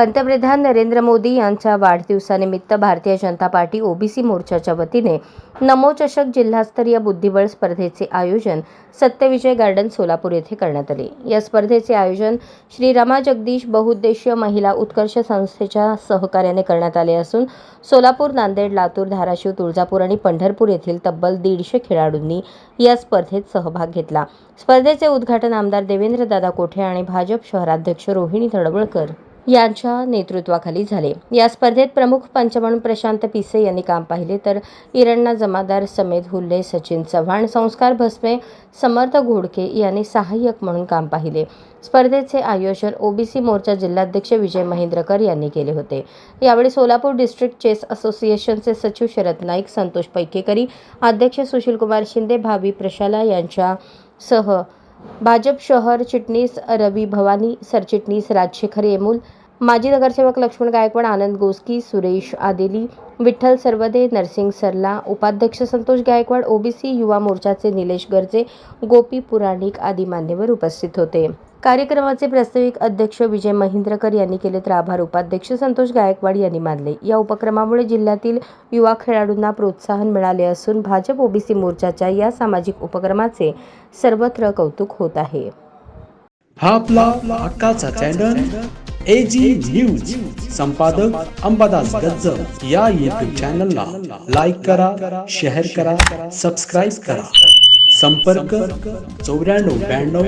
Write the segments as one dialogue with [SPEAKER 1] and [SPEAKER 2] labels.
[SPEAKER 1] पंतप्रधान नरेंद्र मोदी यांच्या वाढदिवसानिमित्त भारतीय जनता पार्टी ओबीसी मोर्चाच्या वतीने नमोचषक जिल्हास्तरीय बुद्धिबळ स्पर्धेचे आयोजन सत्यविजय गार्डन सोलापूर येथे करण्यात आले. या स्पर्धेचे आयोजन श्री रमा जगदीश बहुउद्देशीय महिला उत्कर्ष संस्थेच्या सहकार्याने करण्यात आले असून सोलापूर नांदेड लातूर धाराशिव तुळजापूर आणि पंढरपूर येथील तब्बल दीडशे खेळाडूंनी या स्पर्धेत सहभाग घेतला. स्पर्धेचे उद्घाटन आमदार देवेंद्रदादा कोठे आणि भाजप शहराध्यक्ष रोहिणी तडवळकर यांच्या नेतृत्वाखाली झाले. या स्पर्धेत प्रमुख पंच म्हणून प्रशांत पिसे यांनी काम पाहिले तर इरण्णा जमादार समेत हुल्ले सचिन चव्हाण संस्कार भस्मे समर्थ घोडके यांनी सहाय्यक म्हणून काम पाहिले. स्पर्धेचे आयोजन ओबीसी मोर्चा जिल्हाध्यक्ष विजय महेंद्रकर यांनी केले होते. यावेळी सोलापूर डिस्ट्रिक्ट चेस असोसिएशनचे सचिव शरद नाईक संतोष पैकेकरी अध्यक्ष सुशीलकुमार शिंदे भावी प्रशाला यांच्यासह भाजप शहर चिटणीस रवी भवानी सरचिटणीस राजशेखर येमूल माजी नगरसेवक लक्ष्मण गायकवाड आनंद गोस्की सुरेश आदेली विठ्ठल सरवदे नरसिंग सरला उपाध्यक्ष संतोष गायकवाड ओबीसी युवा मोर्चाचे निलेश गर्जे गोपी पुराणिक आदी मान्यवर उपस्थित होते. कार्यक्रमाचे प्रास्ताविक अध्यक्ष विजय महेंद्रकर यांनी केले तर आभार. उपाध्यक्ष संतोष गायकवाड यांनी मानले. या उपक्रमामुळे जिल्ह्यातील युवा खेळाडूंना प्रोत्साहन मिळाले असून भाजप ओबीसी मोर्चाच्या या सामाजिक उपक्रमाचे सर्वत्र कौतुक होत आहे.
[SPEAKER 2] हा आपला हक्काचा चॅनल एजी न्यूज संपादक अंबादास गज्जर. या यूट्यूब चॅनलला लाईक करा शेअर करा सबस्क्राईब करा. संपर्क चौऱ्याण्णव ब्याण्णव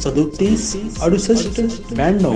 [SPEAKER 2] सदोतीस अडुसष्ट ब्याण्णव.